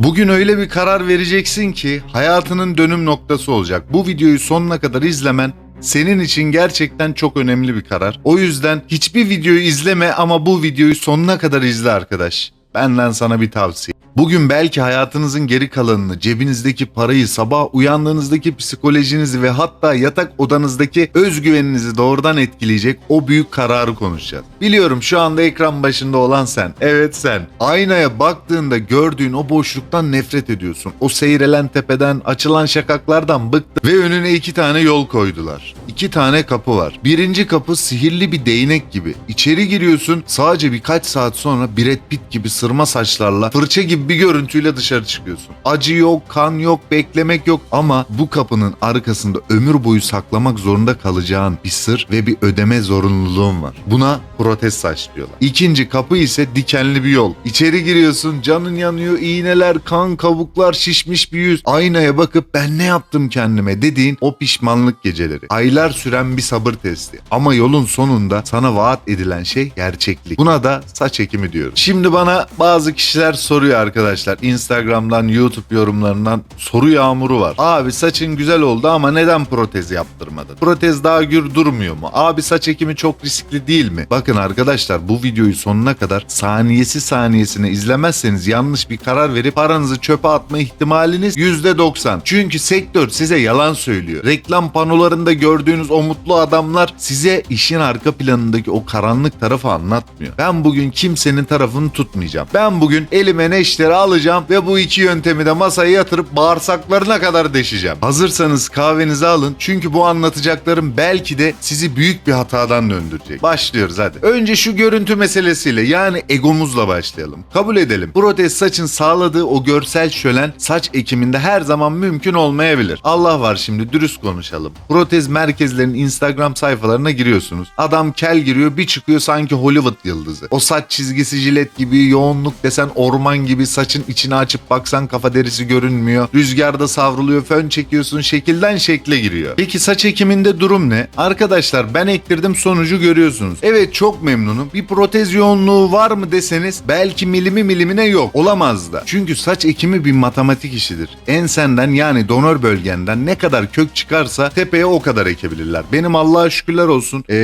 Bugün öyle bir karar vereceksin ki hayatının dönüm noktası olacak. Bu videoyu sonuna kadar izlemen senin için gerçekten çok önemli bir karar. O yüzden hiçbir videoyu izleme ama bu videoyu sonuna kadar izle arkadaş. Benden sana bir tavsiye. Bugün belki hayatınızın geri kalanını, cebinizdeki parayı, sabah uyandığınızdaki psikolojinizi ve hatta yatak odanızdaki özgüveninizi doğrudan etkileyecek o büyük kararı konuşacağız. Biliyorum şu anda ekran başında olan sen. Evet sen. Aynaya baktığında gördüğün o boşluktan nefret ediyorsun. O seyrelen tepeden, açılan şakaklardan bıktın ve önüne iki tane yol koydular. İki tane kapı var. Birinci kapı sihirli bir değnek gibi. İçeri giriyorsun sadece birkaç saat sonra Brad Pitt gibi sırma saçlarla fırça gibi bir görüntüyle dışarı çıkıyorsun. Acı yok, kan yok, beklemek yok ama bu kapının arkasında ömür boyu saklamak zorunda kalacağın bir sır ve bir ödeme zorunluluğun var. Buna protez saç diyorlar. İkinci kapı ise dikenli bir yol. İçeri giriyorsun, canın yanıyor, iğneler, kan, kabuklar, şişmiş bir yüz. Aynaya bakıp ben ne yaptım kendime dediğin o pişmanlık geceleri. Aylar süren bir sabır testi. Ama yolun sonunda sana vaat edilen şey gerçeklik. Buna da saç ekimi diyoruz. Şimdi bana bazı kişiler soruyor arkadaşlar. Instagram'dan, YouTube yorumlarından soru yağmuru var. Abi saçın güzel oldu ama neden protez yaptırmadın? Protez daha gür durmuyor mu? Abi saç ekimi çok riskli değil mi? Bakın arkadaşlar bu videoyu sonuna kadar saniyesi saniyesine izlemezseniz yanlış bir karar verip paranızı çöpe atma ihtimaliniz %90. Çünkü sektör size yalan söylüyor. Reklam panolarında gördüğünüz o mutlu adamlar size işin arka planındaki o karanlık tarafı anlatmıyor. Ben bugün kimsenin tarafını tutmayacağım. Ben bugün elime neşteri alacağım ve bu iki yöntemi de masaya yatırıp bağırsaklarına kadar deşeceğim. Hazırsanız kahvenizi alın çünkü bu anlatacaklarım belki de sizi büyük bir hatadan döndürecek. Başlıyoruz hadi. Önce şu görüntü meselesiyle yani egomuzla başlayalım. Kabul edelim. Protez saçın sağladığı o görsel şölen saç ekiminde her zaman mümkün olmayabilir. Allah var şimdi dürüst konuşalım. Protez merkezlerinin Instagram sayfalarına giriyorsunuz. Adam kel giriyor bir çıkıyor sanki Hollywood yıldızı. O saç çizgisi jilet gibi yoğunluk desen orman gibi saçın içine açıp baksan kafa derisi görünmüyor. Rüzgarda savruluyor fön çekiyorsun şekilden şekle giriyor. Peki saç ekiminde durum ne? Arkadaşlar ben ektirdim sonucu görüyorsunuz. Evet çok memnunum. Bir protez yoğunluğu var mı deseniz belki milimi milimine yok. Olamaz da. Çünkü saç ekimi bir matematik işidir. Ensenden yani donör bölgenden ne kadar kök çıkarsa tepeye o kadar ekebilirler. Benim Allah'a şükürler olsun ee,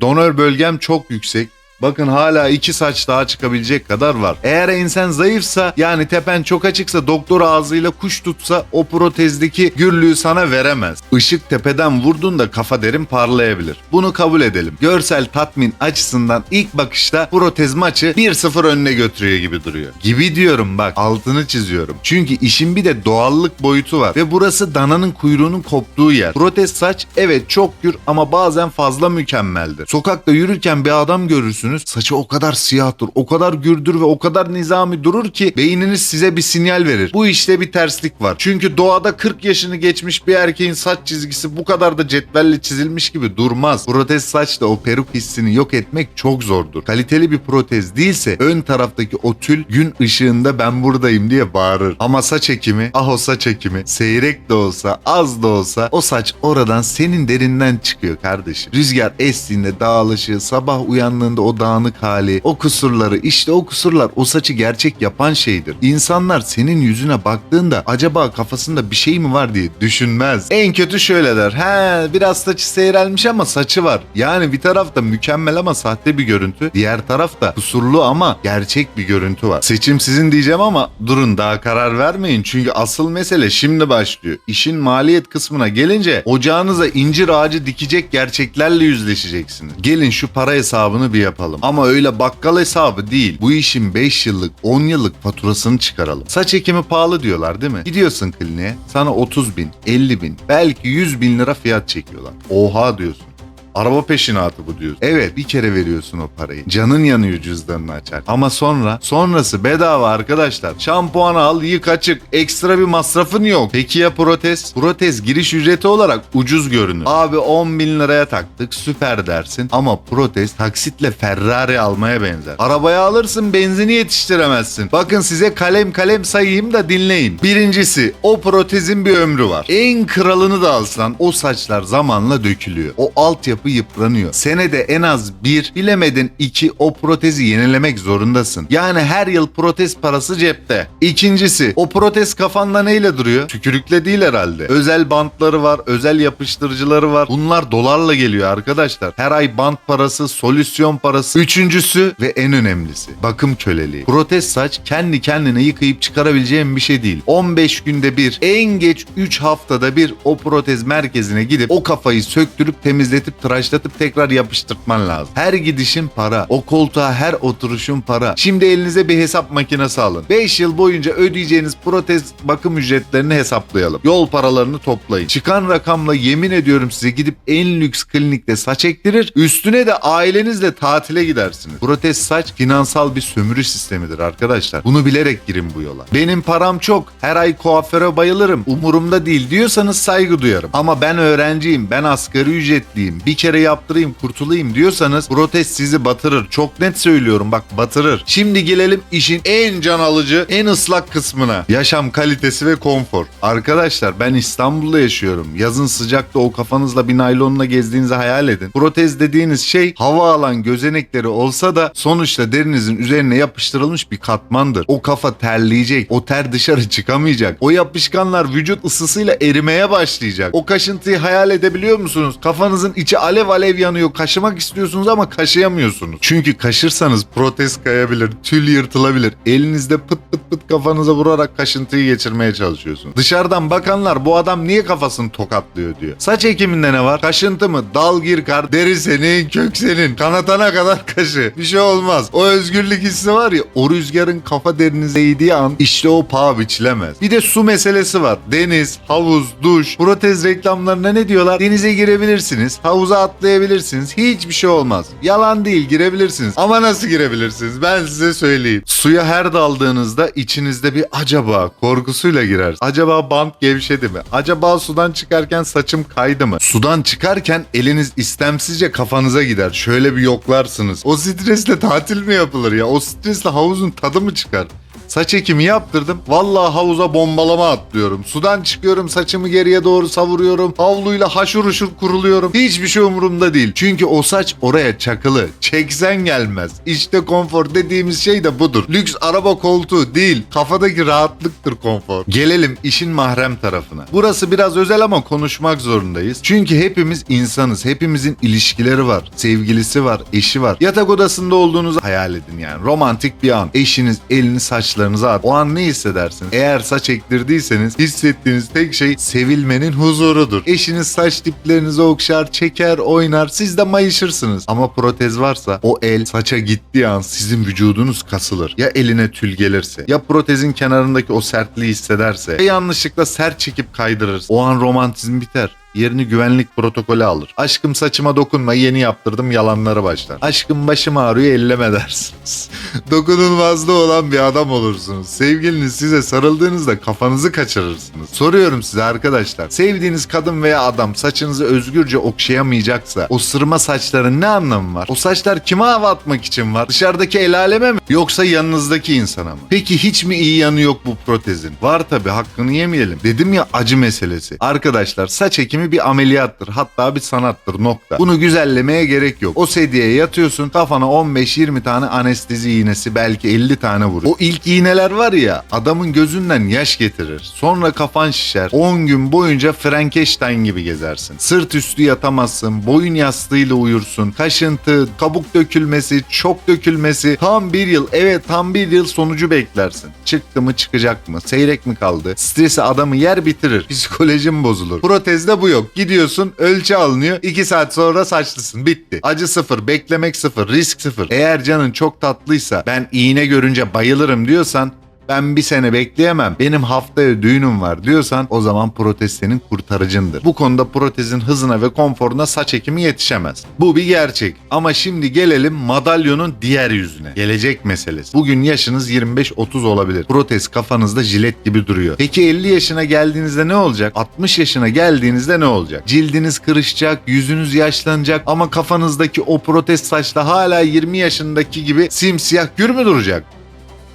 donör bölgem çok yüksek. Bakın hala iki saç daha çıkabilecek kadar var. Eğer ensen zayıfsa yani tepen çok açıksa doktor ağzıyla kuş tutsa o protezdeki gürlüğü sana veremez. Işık tepeden vurduğunda kafa derin parlayabilir. Bunu kabul edelim. Görsel tatmin açısından ilk bakışta protez maçı 1-0 önüne götürüyor gibi duruyor. Gibi diyorum bak altını çiziyorum. Çünkü işin bir de doğallık boyutu var ve burası dananın kuyruğunun koptuğu yer. Protez saç evet çok gür ama bazen fazla mükemmeldir. Sokakta yürürken bir adam görürsünüz saçı o kadar siyahtır, o kadar gürdür ve o kadar nizami durur ki beyniniz size bir sinyal verir. Bu işte bir terslik var. Çünkü doğada 40 yaşını geçmiş bir erkeğin saç çizgisi bu kadar da cetvelle çizilmiş gibi durmaz. Protez saçta o peruk hissini yok etmek çok zordur. Kaliteli bir protez değilse ön taraftaki o tül gün ışığında ben buradayım diye bağırır. Ama saç ekimi, ah o saç ekimi, seyrek de olsa, az da olsa o saç oradan senin derinden çıkıyor kardeşim. Rüzgar estiğinde dağılışı, sabah uyandığında o dağınık hali, o kusurları, işte o kusurlar o saçı gerçek yapan şeydir. İnsanlar senin yüzüne baktığında acaba kafasında bir şey mi var diye düşünmez. En kötü şöyle der. He biraz saçı seyrelmiş ama saçı var. Yani bir tarafta mükemmel ama sahte bir görüntü. Diğer tarafta kusurlu ama gerçek bir görüntü var. Seçim sizin diyeceğim ama durun daha karar vermeyin. Çünkü asıl mesele şimdi başlıyor. İşin maliyet kısmına gelince ocağınıza incir ağacı dikecek gerçeklerle yüzleşeceksiniz. Gelin şu para hesabını bir yapalım. Ama öyle bakkal hesabı değil. Bu işin 5 yıllık 10 yıllık faturasını çıkaralım. Saç ekimi pahalı diyorlar değil mi? Gidiyorsun kliniğe sana 30 bin, 50 bin, belki 100 bin lira fiyat çekiyorlar. Oha diyorsun. Araba peşinatı bu diyorsun. Evet bir kere veriyorsun o parayı. Canın yanıyor cüzdanını açar. Ama sonra sonrası bedava arkadaşlar. Şampuan al yık açık. Ekstra bir masrafın yok. Peki ya protez? Protez giriş ücreti olarak ucuz görünür. Abi 10 bin liraya taktık süper dersin. Ama protez taksitle Ferrari almaya benzer. Arabaya alırsın benzini yetiştiremezsin. Bakın size kalem kalem sayayım da dinleyin. Birincisi o protezin bir ömrü var. En kralını da alsan o saçlar zamanla dökülüyor. O altyapı altyapı yıpranıyor. Senede en az bir, bilemedin iki o protezi yenilemek zorundasın. Yani her yıl protez parası cepte. İkincisi, o protez kafanda neyle duruyor? Tükürükle değil herhalde. Özel bantları var, özel yapıştırıcıları var. Bunlar dolarla geliyor arkadaşlar. Her ay bant parası, solüsyon parası. Üçüncüsü ve en önemlisi bakım köleliği. Protez saç kendi kendine yıkayıp çıkarabileceğin bir şey değil. 15 günde bir, en geç 3 haftada bir o protez merkezine gidip o kafayı söktürüp temizletip tıraşlatıp tekrar yapıştırtman lazım. Her gidişin para. O koltuğa her oturuşun para. Şimdi elinize bir hesap makinesi alın. 5 yıl boyunca ödeyeceğiniz protez bakım ücretlerini hesaplayalım. Yol paralarını toplayın. Çıkan rakamla yemin ediyorum size gidip en lüks klinikte saç ektirir. Üstüne de ailenizle tatile gidersiniz. Protez saç finansal bir sömürü sistemidir arkadaşlar. Bunu bilerek girin bu yola. Benim param çok. Her ay kuaföre bayılırım. Umurumda değil diyorsanız saygı duyarım. Ama ben öğrenciyim. Ben asgari ücretliyim. Bir kere yaptırayım kurtulayım diyorsanız protez sizi batırır. Çok net söylüyorum bak batırır. Şimdi gelelim işin en can alıcı, en ıslak kısmına. Yaşam kalitesi ve konfor. Arkadaşlar ben İstanbul'da yaşıyorum. Yazın sıcakta o kafanızla bir naylonla gezdiğinizi hayal edin. Protez dediğiniz şey hava alan gözenekleri olsa da sonuçta derinizin üzerine yapıştırılmış bir katmandır. O kafa terleyecek. O ter dışarı çıkamayacak. O yapışkanlar vücut ısısıyla erimeye başlayacak. O kaşıntıyı hayal edebiliyor musunuz? Kafanızın içi alev alev yanıyor. Kaşımak istiyorsunuz ama kaşıyamıyorsunuz. Çünkü kaşırsanız protez kayabilir, tül yırtılabilir. Elinizde pıt pıt pıt kafanıza vurarak kaşıntıyı geçirmeye çalışıyorsunuz. Dışarıdan bakanlar bu adam niye kafasını tokatlıyor diyor. Saç ekiminde ne var? Kaşıntı mı? Dal gir kar. Deri senin, kök senin. Kanatana kadar kaşı. Bir şey olmaz. O özgürlük hissi var ya o rüzgarın kafa derinize eğdiği an işte o paha biçilemez. Bir de su meselesi var. Deniz, havuz, duş. Protez reklamlarına ne diyorlar? Denize girebilirsiniz. Havuza atlayabilirsiniz. Hiçbir şey olmaz. Yalan değil girebilirsiniz. Ama nasıl girebilirsiniz? Ben size söyleyeyim. Suya her daldığınızda içinizde bir acaba korkusuyla girer. Acaba bant gevşedi mi? Acaba sudan çıkarken saçım kaydı mı? Sudan çıkarken eliniz istemsizce kafanıza gider. Şöyle bir yoklarsınız. O stresle tatil mi yapılır ya? O stresle havuzun tadı mı çıkar? Saç ekimi yaptırdım. Vallahi havuza bombalama atlıyorum. Sudan çıkıyorum saçımı geriye doğru savuruyorum. Havluyla haşur uşur kuruluyorum. Hiçbir şey umurumda değil. Çünkü o saç oraya çakılı. Çeksen gelmez. İşte konfor dediğimiz şey de budur. Lüks araba koltuğu değil. Kafadaki rahatlıktır konfor. Gelelim işin mahrem tarafına. Burası biraz özel ama konuşmak zorundayız. Çünkü hepimiz insanız. Hepimizin ilişkileri var. Sevgilisi var. Eşi var. Yatak odasında olduğunuzu hayal edin yani. Romantik bir an. Eşiniz elini saçlarınıza at. O an ne hissedersiniz? Eğer saç ektirdiyseniz hissettiğiniz tek şey sevilmenin huzurudur. Eşiniz saç diplerinizi okşar, çeker, oynar. Siz de mayışırsınız. Ama protez varsa o el saça gittiği an sizin vücudunuz kasılır. Ya eline tül gelirse, ya protezin kenarındaki o sertliği hissederse, ya yanlışlıkla sert çekip kaydırır. O an romantizm biter. Yerini güvenlik protokolü alır. Aşkım saçıma dokunma yeni yaptırdım yalanları başlar. Aşkım başım ağrıyor elleme dersiniz. Dokunulmazlığı olan bir adam olursunuz. Sevgiliniz size sarıldığınızda kafanızı kaçırırsınız. Soruyorum size arkadaşlar. Sevdiğiniz kadın veya adam saçınızı özgürce okşayamayacaksa o sırma saçların ne anlamı var? O saçlar kime hava atmak için var? Dışarıdaki el aleme mi? Yoksa yanınızdaki insana mı? Peki hiç mi iyi yanı yok bu protezin? Var tabi hakkını yemeyelim. Dedim ya acı meselesi. Arkadaşlar saç ekimi bir ameliyattır. Hatta bir sanattır nokta. Bunu güzellemeye gerek yok. O sedyeye yatıyorsun kafana 15-20 tane anestezi iğnesi belki 50 tane vuruyor. O ilk iğneler var ya adamın gözünden yaş getirir. Sonra kafan şişer. 10 gün boyunca Frankenstein gibi gezersin. Sırt üstü yatamazsın. Boyun yastığıyla uyursun. Kaşıntı, kabuk dökülmesi, çok dökülmesi. Tam bir yıl evet tam bir yıl sonucu beklersin. Çıktı mı çıkacak mı? Seyrek mi kaldı? Stresi adamı yer bitirir. Psikolojim bozulur. Protezde bu yok. Gidiyorsun ölçü alınıyor. 2 saat sonra saçlısın. Bitti. Acı sıfır, beklemek sıfır, risk sıfır. Eğer canın çok tatlıysa ben iğne görünce bayılırım diyorsan ben bir sene bekleyemem. Benim haftaya düğünüm var diyorsan o zaman protez senin kurtarıcındır. Bu konuda protezin hızına ve konforuna saç ekimi yetişemez. Bu bir gerçek. Ama şimdi gelelim madalyonun diğer yüzüne. Gelecek meselesi. Bugün yaşınız 25-30 olabilir. Protez kafanızda jilet gibi duruyor. Peki 50 yaşına geldiğinizde ne olacak? 60 yaşına geldiğinizde ne olacak? Cildiniz kırışacak, yüzünüz yaşlanacak ama kafanızdaki o protez saçla hala 20 yaşındaki gibi simsiyah gür mü duracak?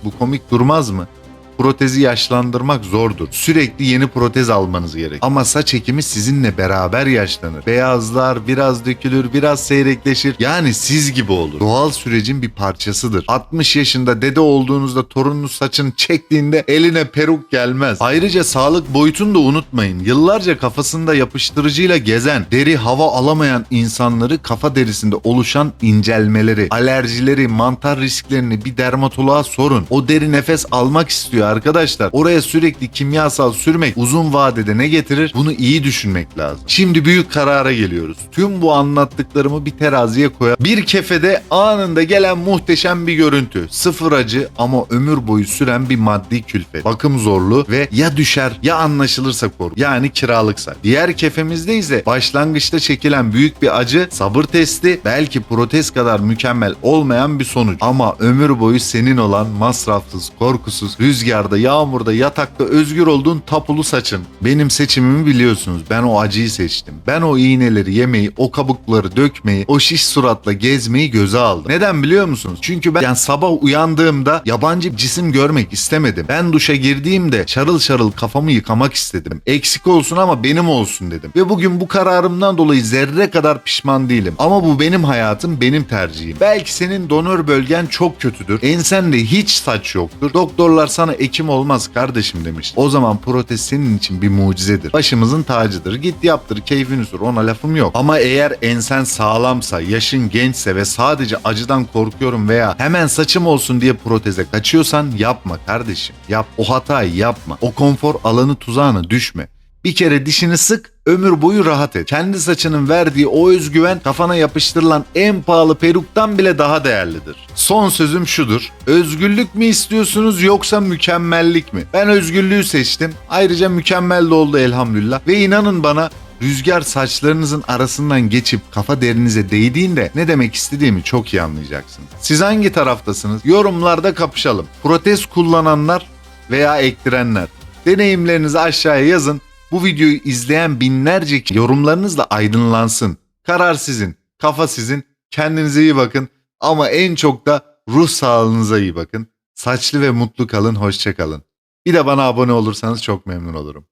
Bu komik durmaz mı? Protezi yaşlandırmak zordur. Sürekli yeni protez almanız gerek. Ama saç ekimi sizinle beraber yaşlanır. Beyazlar, biraz dökülür, biraz seyrekleşir. Yani siz gibi olur. Doğal sürecin bir parçasıdır. 60 yaşında dede olduğunuzda torununuz saçını çektiğinde eline peruk gelmez. Ayrıca sağlık boyutunu da unutmayın. Yıllarca kafasında yapıştırıcıyla gezen, deri hava alamayan insanları kafa derisinde oluşan incelmeleri, alerjileri, mantar risklerini bir dermatoloğa sorun. O deri nefes almak istiyor arkadaşlar. Oraya sürekli kimyasal sürmek uzun vadede ne getirir? Bunu iyi düşünmek lazım. Şimdi büyük karara geliyoruz. Tüm bu anlattıklarımı bir teraziye koyar. Bir kefede anında gelen muhteşem bir görüntü. Sıfır acı ama ömür boyu süren bir maddi külfet. Bakım zorlu ve ya düşer ya anlaşılırsa korku. Yani kiralıksa. Diğer kefemizde ise başlangıçta çekilen büyük bir acı, sabır testi, belki protez kadar mükemmel olmayan bir sonuç. Ama ömür boyu senin olan masrafsız, korkusuz, rüzgarda, yağmurda, yatakta özgür olduğun tapulu saçın. Benim seçimimi biliyorsunuz. Ben o acıyı seçtim. Ben o iğneleri yemeyi, o kabukları dökmeyi, o şiş suratla gezmeyi göze aldım. Neden biliyor musunuz? Çünkü ben yani sabah uyandığımda yabancı cisim görmek istemedim. Ben duşa girdiğimde şarıl şarıl kafamı yıkamak istedim. Eksik olsun ama benim olsun dedim. Ve bugün bu kararımdan dolayı zerre kadar pişman değilim. Ama bu benim hayatım, benim tercihim. Belki senin donör bölgen çok kötüdür. Ensende hiç saç yoktur. Doktorlar sana ekim olmaz kardeşim demiş. O zaman protez senin için bir mucizedir. Başımızın tacıdır. Git yaptır, keyfini sür. Ona lafım yok. Ama eğer ensen sağlamsa, yaşın gençse ve sadece acıdan korkuyorum veya hemen saçım olsun diye proteze kaçıyorsan yapma kardeşim. Yap. O hatayı yapma. O konfor alanı tuzağına düşme. Bir kere dişini sık, ömür boyu rahat et. Kendi saçının verdiği o özgüven kafana yapıştırılan en pahalı peruktan bile daha değerlidir. Son sözüm şudur. Özgürlük mü istiyorsunuz yoksa mükemmellik mi? Ben özgürlüğü seçtim. Ayrıca mükemmel de oldu elhamdülillah. Ve inanın bana rüzgar saçlarınızın arasından geçip kafa derinize değdiğinde ne demek istediğimi çok iyi anlayacaksınız. Siz hangi taraftasınız? Yorumlarda kapışalım. Protez kullananlar veya ektirenler. Deneyimlerinizi aşağıya yazın. Bu videoyu izleyen binlerce yorumlarınızla aydınlansın. Karar sizin, kafa sizin. Kendinize iyi bakın ama en çok da ruh sağlığınıza iyi bakın. Saçlı ve mutlu kalın, hoşça kalın. Bir de bana abone olursanız çok memnun olurum.